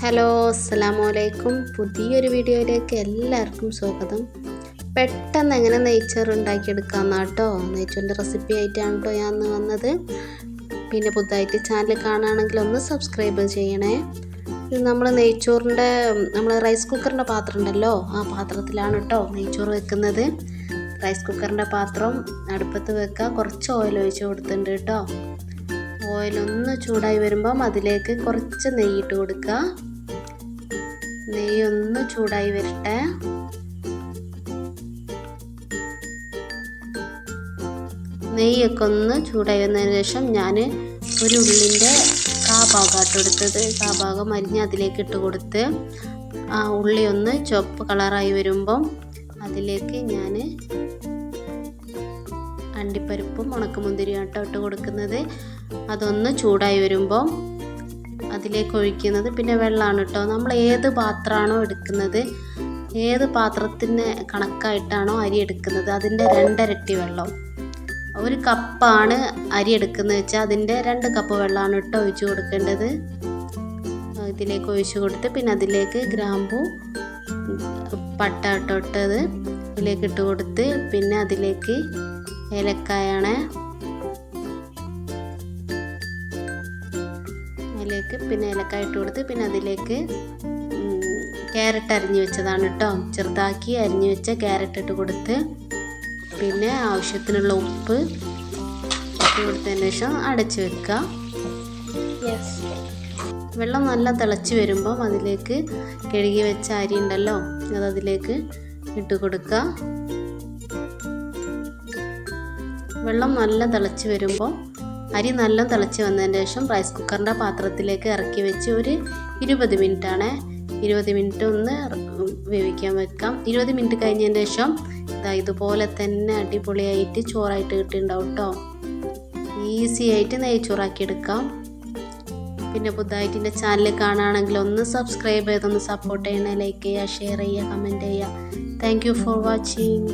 Hello അസ്സാം വലൈക്കും പുതിയൊരു വീഡിയോയിലേക്ക് എല്ലാവർക്കും സ്വാഗതം. പെട്ടെന്ന് എങ്ങനെ നെയ്ച്ചോറ് ഉണ്ടാക്കിയെടുക്കാമെന്നാ കേട്ടോ നെയ്ച്ചോറിന്റെ റെസിപ്പി ആയിട്ടാണ് കേട്ടോ ഞാൻ വന്നത്. പിന്നെ പുതുതായിട്ട് ചാനൽ കാണുകയാണെങ്കിൽ ഒന്ന് സബ്സ്ക്രൈബ് ചെയ്യണേ. നമ്മൾ നെയ്ച്ചോറിന്റെ നമ്മൾ റൈസ് കുക്കറിന്റെ പാത്രം ഉണ്ടല്ലോ ആ പാത്രത്തിലാണ് കേട്ടോ നെയ്ച്ചോറ് വെക്കുന്നത്. റൈസ് കുക്കറിന്റെ പാത്രം അടുപ്പത്ത് വെക്കുക. കുറച്ച് ഓയിൽ ഒഴിച്ച് കൊടുത്തിട്ടുണ്ട് കേട്ടോ ഓയിലൊന്ന് ചൂടായി വരുമ്പം അതിലേക്ക് കുറച്ച് നെയ്യിട്ട് കൊടുക്കുക. നെയ്യ് ഒന്ന് ചൂടായി വരട്ടെ. നെയ്യൊക്കെ ഒന്ന് ചൂടായി വന്നതിന് ശേഷം ഞാൻ ഒരു ഉള്ളിന്റെ കാ ഭാഗമായിട്ട് എടുത്തത്. കാ ഭാഗം അരിഞ്ഞ് അതിലേക്ക് ഇട്ട് കൊടുത്ത് ആ ഉള്ളി ഒന്ന് ചുവപ്പ് കളറായി വരുമ്പം അതിലേക്ക് ഞാൻ അണ്ടിപ്പരിപ്പും ഉണക്കമുന്തിരിയും ആട്ടോ ഇട്ട് കൊടുക്കുന്നത്. അതൊന്ന് ചൂടായി വരുമ്പോൾ അതിലേക്ക് ഒഴിക്കുന്നത് പിന്നെ വെള്ളമാണ് കേട്ടോ. നമ്മൾ ഏത് പാത്രമാണോ എടുക്കുന്നത് ഏത് പാത്രത്തിന് കണക്കായിട്ടാണോ അരി എടുക്കുന്നത് അതിന്റെ രണ്ടരട്ടി വെള്ളം. ഒരു കപ്പാണ് അരി എടുക്കുന്നത് വെച്ചാൽ അതിന്റെ രണ്ട് കപ്പ് വെള്ളമാണ് കേട്ടോ ഒഴിച്ച് കൊടുക്കേണ്ടത്. ഇതിലേക്ക് ഒഴിച്ച് കൊടുത്ത് പിന്നെ അതിലേക്ക് ഗ്രാമ്പു പട്ട ഇട്ടത് ഇതിലേക്ക് ഇട്ട് കൊടുത്ത് പിന്നെ അതിലേക്ക് ഏലക്കായാണ് അതിലേക്ക് പിന്നെ ഏലക്കായ ഇട്ട് കൊടുത്ത് പിന്നെ അതിലേക്ക് ക്യാരറ്റ് അരിഞ്ഞു വെച്ചതാണ് കേട്ടോ. ചെറുതാക്കി അരിഞ്ഞു വെച്ച ക്യാരറ്റ് ഇട്ട് കൊടുത്ത് പിന്നെ ആവശ്യത്തിനുള്ള ഉപ്പ് ഇട്ട് കൊടുത്തതിന് ശേഷം അടച്ച് വെക്കുക. വെള്ളം നല്ല തിളച്ച് വരുമ്പം അതിലേക്ക് കഴുകി വെച്ച അരി ഉണ്ടല്ലോ അത് അതിലേക്ക് ഇട്ട് കൊടുക്കുക. വെള്ളം നല്ല തിളച്ച് വരുമ്പോൾ അരി നല്ല തിളച്ച് വന്നതിന് ശേഷം റൈസ് കുക്കറിന്റെ പാത്രത്തിലേക്ക് ഇറക്കി വെച്ച് ഒരു ഇരുപത് മിനിറ്റാണ്. ഇരുപത് മിനിറ്റ് ഒന്ന് വേവിക്കാൻ വെക്കാം. ഇരുപത് മിനിറ്റ് കഴിഞ്ഞതിന് ശേഷം ഇതാ ഇതുപോലെ തന്നെ അടിപൊളിയായിട്ട് ചോറായിട്ട് കിട്ടിയിട്ടുണ്ടാവും കേട്ടോ ഈസി ആയിട്ട് നെയ്ച്ചോറാക്കി എടുക്കാം പിന്നെ പുതുതായിട്ട് എന്റെ ചാനൽ കാണുകയാണെങ്കിൽ ഒന്ന് സബ്സ്ക്രൈബ് ചെയ്തൊന്ന് സപ്പോർട്ട് ചെയ്യണേ. ലൈക്ക് ചെയ്യുക ഷെയർ ചെയ്യുക കമന്റ് ചെയ്യുക. Thank you for watching